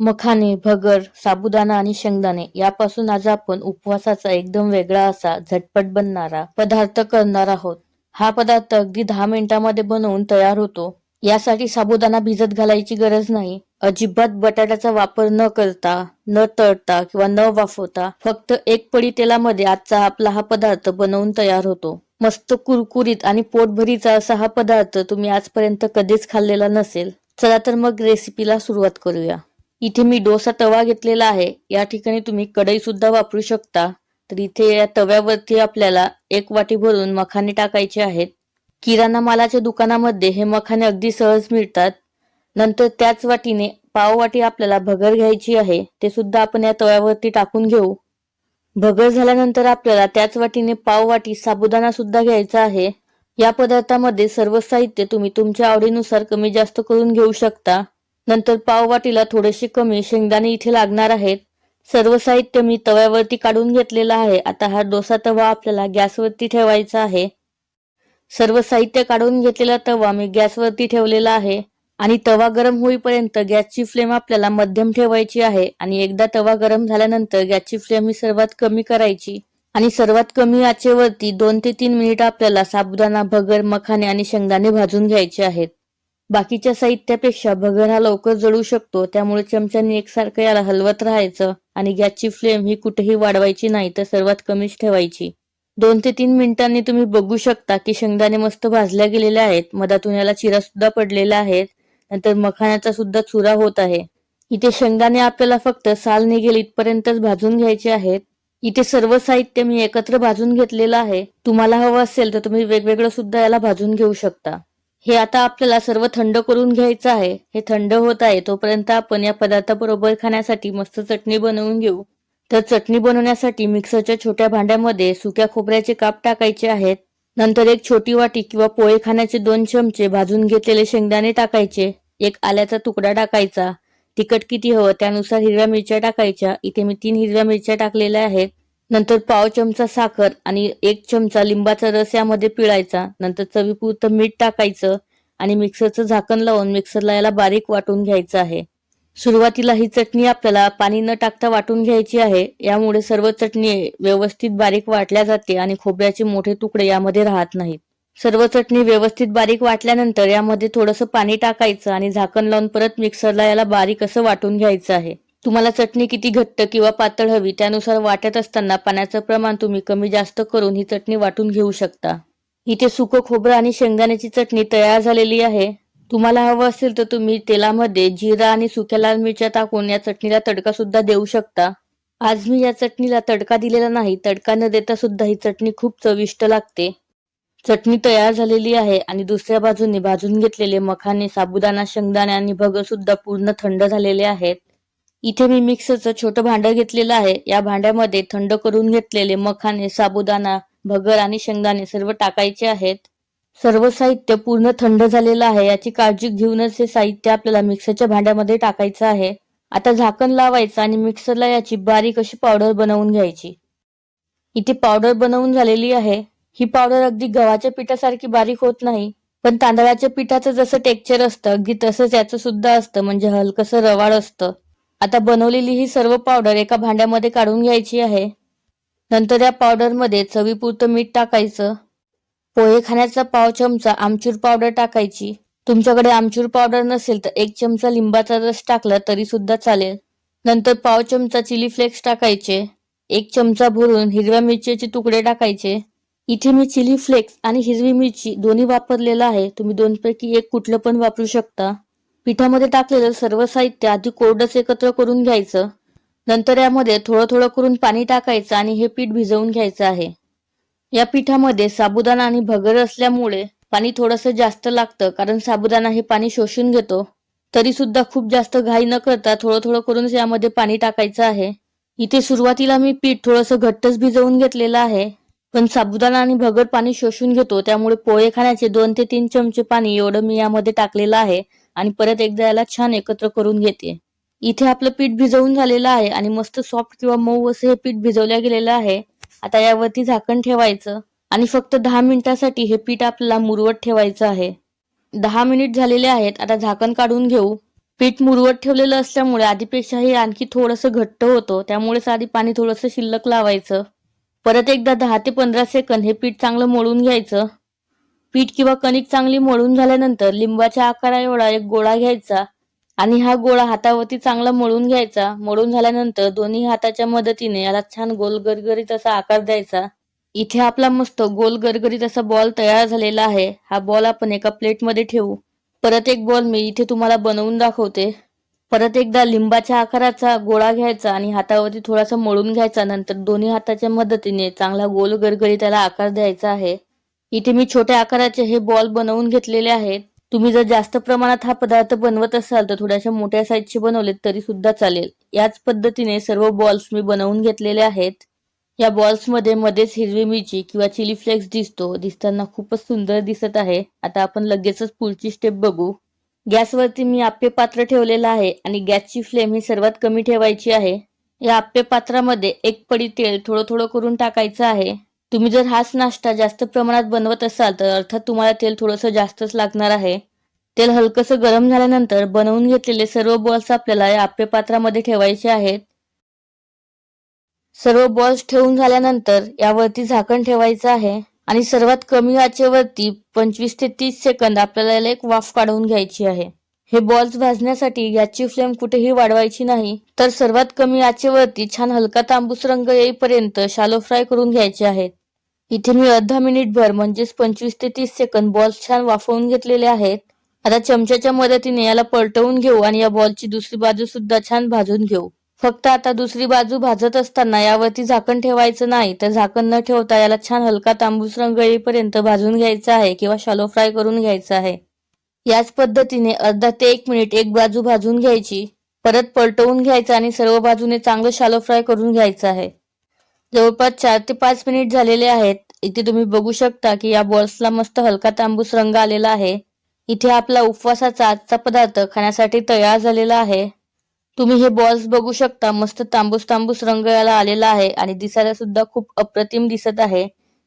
मखाने, भगर, साबुदाणा आणि शेंगदाणे यापासून आज आपण उपवासाचा एकदम वेगळा असा झटपट बनणारा पदार्थ करणार आहोत. हा पदार्थ अगदी दहा मिनिटांमध्ये बनवून तयार होतो. यासाठी साबुदाणा भिजत घालायची गरज नाही. अजिबात बटाट्याचा वापर न करता, न तळता किंवा न वाफवता फक्त एक पडी तेलामध्ये आजचा आपला हा पदार्थ बनवून तयार होतो. मस्त कुरकुरीत आणि पोटभरीचा असा हा पदार्थ तुम्ही आजपर्यंत कधीच खाल्लेला नसेल. चला तर मग रेसिपीला सुरुवात करूया. इथे मी डोसा तवा घेतलेला आहे. या ठिकाणी तुम्ही कढई सुद्धा वापरू शकता. तर इथे या तव्यावरती आपल्याला एक वाटी भरून मखाने टाकायचे आहेत. किराणा मालाच्या दुकानामध्ये हे मखाने अगदी सहज मिळतात. नंतर त्याच वाटीने पाव वाटी आपल्याला भगर घ्यायची आहे. ते सुद्धा आपण या तव्यावरती टाकून घेऊ. भगर झाल्यानंतर आपल्याला त्याच वाटीने पाव वाटी साबुदाणा सुद्धा घ्यायचा आहे. या पदार्थामध्ये सर्व साहित्य तुम्ही तुमच्या आवडीनुसार कमी जास्त करून घेऊ शकता. नंतर पाववाटीला थोडेसे कमी शेंगदाणे इथे लागणार आहेत. सर्व साहित्य मी तव्यावरती काढून घेतलेलं आहे. आता हा डोसा तवा आपल्याला गॅसवरती ठेवायचा आहे. सर्व साहित्य काढून घेतलेला तवा मी गॅसवरती ठेवलेला आहे आणि तवा गरम होईपर्यंत गॅसची फ्लेम आपल्याला मध्यम ठेवायची आहे आणि एकदा तवा गरम झाल्यानंतर गॅसची फ्लेम ही सर्वात कमी करायची आणि सर्वात कमी आचेवरती दोन ते तीन मिनिट आपल्याला साबुदाणा भगर मखाने आणि शेंगदाणे भाजून घ्यायचे आहेत बाकीच्या साहित्यापेक्षा भगर हा लवकर जळू शकतो त्यामुळे चमच्याने एकसारखं याला हलवत राहायचं आणि गॅसची फ्लेम ही कुठेही वाढवायची नाही तर सर्वात कमीच ठेवायची. दोन ते तीन मिनिटांनी तुम्ही बघू शकता की शेंगदाणे मस्त भाजल्या गेलेले आहेत मधातून याला चिरा सुद्धा पडलेला आहे नंतर मखाण्याचा सुद्धा चुरा होत आहे. इथे शेंगदाणे आपल्याला फक्त साल निघेल इथपर्यंतच भाजून घ्यायचे आहेत. इथे सर्व साहित्य मी एकत्र भाजून घेतलेलं आहे. तुम्हाला हवं असेल तर तुम्ही वेगवेगळं सुद्धा याला भाजून घेऊ शकता. हे आता आपल्याला सर्व थंड करून घ्यायचं आहे. हे थंड होत आहे. तोपर्यंत आपण या पदार्थाबरोबर खाण्यासाठी मस्त चटणी बनवून घेऊ. तर चटणी बनवण्यासाठी मिक्सरच्या छोट्या भांड्यामध्ये सुक्या खोबऱ्याचे काप टाकायचे आहेत. नंतर एक छोटी वाटी किंवा पोहे खाण्याचे दोन चमचे भाजून घेतलेले शेंगदाणे टाकायचे. एक आल्याचा तुकडा टाकायचा. तिखट किती हवं त्यानुसार हिरव्या मिरच्या टाकायच्या. इथे मी तीन हिरव्या मिरच्या टाकलेल्या आहेत. नंतर पाव चमचा साखर आणि एक चमचा लिंबाचा रस यामध्ये पिळायचा. नंतर चवीपुरतं मीठ टाकायचं आणि मिक्सरचं झाकण लावून मिक्सरला याला बारीक वाटून घ्यायचं आहे. सुरुवातीला ही चटणी आपल्याला पाणी न टाकता वाटून घ्यायची आहे. यामुळे सर्व चटणी व्यवस्थित बारीक वाटल्या जाते आणि खोबऱ्याचे मोठे तुकडे यामध्ये राहत नाहीत सर्व चटणी व्यवस्थित बारीक वाटल्यानंतर यामध्ये थोडंसं पाणी टाकायचं आणि झाकण लावून परत मिक्सरला याला बारीक असं वाटून घ्यायचं आहे. तुम्हाला चटणी किती घट्ट किंवा पातळ हवी त्यानुसार वाटत असताना पाण्याचं प्रमाण तुम्ही कमी जास्त करून ही चटणी वाटून घेऊ शकता. इथे सुकं खोबरं आणि शेंगदाण्याची चटणी तयार झालेली आहे. तुम्हाला हवं असेल तर तुम्ही तेलामध्ये जिरा आणि सुक्या लाल मिरच्या टाकून या चटणीला तडका सुद्धा देऊ शकता. आज मी या चटणीला तडका दिलेला नाही तडका न देता सुद्धा ही चटणी खूप चविष्ट लागते. चटणी तयार झालेली आहे आणि दुसऱ्या बाजूने भाजून घेतलेले मखाने साबुदाणा शेंगदाणे आणि भगर सुद्धा पूर्ण थंड झालेले आहेत. इथे मी मिक्सरचं छोटं भांडं घेतलेलं आहे. या भांड्यामध्ये थंड करून घेतलेले मखाने साबुदाणा भगर आणि शेंगदाणे सर्व टाकायचे आहेत. सर्व साहित्य पूर्ण थंड झालेलं आहे. याची काळजी घेऊनच हे साहित्य आपल्याला मिक्सरच्या भांड्यामध्ये टाकायचं आहे. आता झाकण लावायचं आणि मिक्सरला याची बारीक अशी पावडर बनवून घ्यायची. इथे पावडर बनवून झालेली आहे. ही पावडर अगदी गव्हाच्या पिठासारखी बारीक होत नाही. पण तांदळाच्या पिठाचं जसं टेक्चर असतं अगदी तसंच याचं सुद्धा असतं. म्हणजे हलकसं रवाळ असतं. आता बनवलेली ही सर्व पावडर एका भांड्यामध्ये काढून घ्यायची आहे. नंतर या पावडरमध्ये चवीपुरतं मीठ टाकायचं. पोहे खाण्याचा पाव चमचा आमचूर पावडर टाकायची. तुमच्याकडे आमचूर पावडर नसेल तर एक चमचा लिंबाचा रस टाकला तरी सुद्धा चालेल. नंतर पाव चमचा चिली फ्लेक्स टाकायचे. एक चमचा भरून हिरव्या मिरचीचे तुकडे टाकायचे. इथे मी चिली फ्लेक्स आणि हिरवी मिरची दोन्ही वापरलेलं आहे. तुम्ही दोनपैकी एक कुठलं पण वापरू शकता. पिठामध्ये टाकलेलं सर्व साहित्य आधी कोरडंच एकत्र करून घ्यायचं. नंतर यामध्ये थोडं थोडं करून पाणी टाकायचं आणि हे पीठ भिजवून घ्यायचं आहे. या पिठामध्ये साबुदाणा आणि भगर असल्यामुळे पाणी थोडंसं जास्त लागतं कारण साबुदाणा हे पाणी शोषून घेतो. तरी सुद्धा खूप जास्त घाई न करता थोडं थोडं करून यामध्ये पाणी टाकायचं आहे. इथे सुरुवातीला मी पीठ थोडंसं घट्टच भिजवून घेतलेलं आहे. पण साबुदाणा आणि भगर पाणी शोषून घेतो त्यामुळे पोहे खाण्याचे दोन ते तीन चमचे पाणी एवढं मी यामध्ये टाकलेलं आहे. आणि परत एकदा याला छान एकत्र करून घेते. इथे आपलं पीठ भिजवून झालेलं आहे आणि मस्त सॉफ्ट किंवा मऊ असं हे पीठ भिजवल्या गेलेलं आहे. आता यावरती झाकण ठेवायचं आणि फक्त दहा मिनिटासाठी हे पीठ आपल्याला मुरवत ठेवायचं आहे. दहा मिनिट झालेले आहेत आता झाकण काढून घेऊ. पीठ मुरवत ठेवलेलं असल्यामुळे आधीपेक्षा हे आणखी थोडंसं घट्ट होतं त्यामुळेच आधी पाणी थोडंसं शिल्लक लावायचं. परत एकदा दहा ते पंधरा सेकंद हे पीठ चांगलं मळून घ्यायचं. पीठ किंवा कणिक चांगली मळून झाल्यानंतर लिंबाच्या आकारा एवढा एक गोळा घ्यायचा आणि हा गोळा हातावरती चांगला मळून घ्यायचा. मळून झाल्यानंतर दोन्ही हाताच्या मदतीने याला छान गोल गरगरीत असा आकार द्यायचा. इथे आपला मस्त गोल गरगरीत असा बॉल तयार झालेला आहे. हा बॉल आपण एका प्लेटमध्ये ठेवू. परत एक बॉल मी इथे तुम्हाला बनवून दाखवते. परत एकदा लिंबाच्या आकाराचा गोळा घ्यायचा आणि हातावरती थोडासा मळून घ्यायचा. नंतर दोन्ही हाताच्या मदतीने चांगला गोल गरगरी त्याला आकार द्यायचा आहे. इथे मी छोट्या आकाराचे हे बॉल बनवून घेतलेले आहेत. तुम्ही जर जास्त प्रमाणात हा पदार्थ बनवत असाल तर थोड्याशा मोठ्या साईजचे बनवले तरी सुद्धा चालेल. याच पद्धतीने सर्व बॉल्स मी बनवून घेतलेले आहेत. या बॉल्समध्ये मध्येच हिरवी मिरची किंवा चिली फ्लेक्स दिसतो. दिसताना खूपच सुंदर दिसत आहे. आता आपण लगेचच पुढची स्टेप बघू. गॅसवरती मी आप्पे पात्र ठेवलेलं आहे आणि गॅसची फ्लेम ही सर्वात कमी ठेवायची आहे. या आप्पे पात्रामध्ये एक पडी तेल थोडं थोडं करून टाकायचं आहे. तुम्ही जर हाच नाश्ता जास्त प्रमाणात बनवत असाल तर अर्थात तुम्हाला तेल थोडंसं जास्तच लागणार आहे. तेल हलकंसं गरम झाल्यानंतर बनवून घेतलेले सर्व बॉल्स आपल्याला या आप्पे पात्रामध्ये ठेवायचे आहेत. सर्व बॉल्स ठेवून झाल्यानंतर यावरती झाकण ठेवायचं आहे आणि सर्वात कमी आचेवरती पंचवीस ते तीस सेकंद आपल्याला याला एक वाफ काढून घ्यायची आहे. हे बॉल्स भाजण्यासाठी याची फ्लेम कुठेही वाढवायची नाही तर सर्वात कमी आचेवरती छान हलका तांबूस रंग येईपर्यंत शालो फ्राय करून घ्यायचे आहेत. इथे मी अर्धा मिनिट भर म्हणजेच पंचवीस ते तीस सेकंद बॉल्स छान वाफवून घेतलेले आहेत. आता चमच्याच्या मदतीने याला पलटवून घेऊ आणि या बॉलची दुसरी बाजू सुद्धा छान भाजून घेऊ. फक्त आता दुसरी बाजू भाजत असताना यावरती झाकण ठेवायचं नाही तर झाकण न ठेवता याला छान हलका तांबूस रंग येईपर्यंत भाजून घ्यायचा आहे किंवा शालो फ्राय करून घ्यायचा आहे. याच पद्धतीने अर्धा ते एक मिनिट एक बाजू भाजून घ्यायची परत पलटवून घ्यायचं आणि सर्व बाजूने चांगलं शालो फ्राय करून घ्यायचं आहे. जवळपास चार ते पाच मिनिट झालेले आहेत. इथे तुम्ही बघू शकता की या बॉल्सला मस्त हलका तांबूस रंग आलेला आहे. इथे आपला उपवासाचा आजचा पदार्थ खाण्यासाठी तयार झालेला आहे. तुम्ही हे बॉल्स बघू शकता मस्त तांबूस तांबूस रंग याला आलेला आहे आणि दिसायला सुद्धा खूप अप्रतिम दिसत आहे.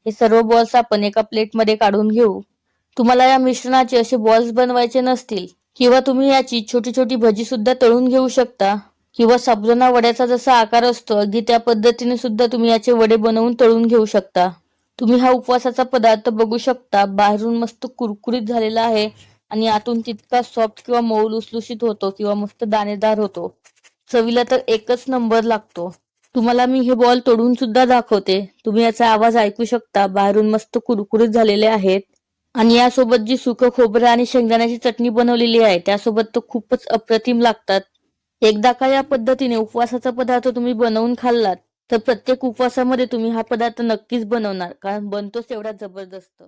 हे सर्व बॉल्स आपण एका प्लेटमध्ये काढून घेऊ. तुम्हाला या मिश्रणाचे असे बॉल्स बनवायचे नसतील किंवा तुम्ही याची छोटी छोटी भजी सुद्धा तळून घेऊ शकता. किंवा साबुदाणा वड्याचा जसा आकार असतो अगदी त्या पद्धतीने सुद्धा तुम्ही याचे वडे बनवून तळून घेऊ शकता. तुम्ही हा उपवासाचा पदार्थ बघू शकता. बाहेरून मस्त कुरकुरीत झालेला आहे आणि आतून तितका सॉफ्ट किंवा मऊ लुसलुशीत होतो किंवा मस्त दाणेदार होतो. चवीला तर एकच नंबर लागतो. तुम्हाला मी हे बॉल तोडून सुद्धा दाखवते. तुम्ही याचा आवाज ऐकू शकता. बाहेरून मस्त कुरकुरीत झालेले आहेत. आणि यासोबत जी सुकं खोबरं आणि शेंगदाण्याची चटणी बनवलेली आहे त्यासोबत तर खूपच अप्रतिम लागतात. एकदा का या पद्धतीने उपवासाचा पदार्थ तुम्ही बनवून खाल्लात तर प्रत्येक उपवासामध्ये तुम्ही हा पदार्थ नक्कीच बनवणार कारण बनतोच एवढा जबरदस्त.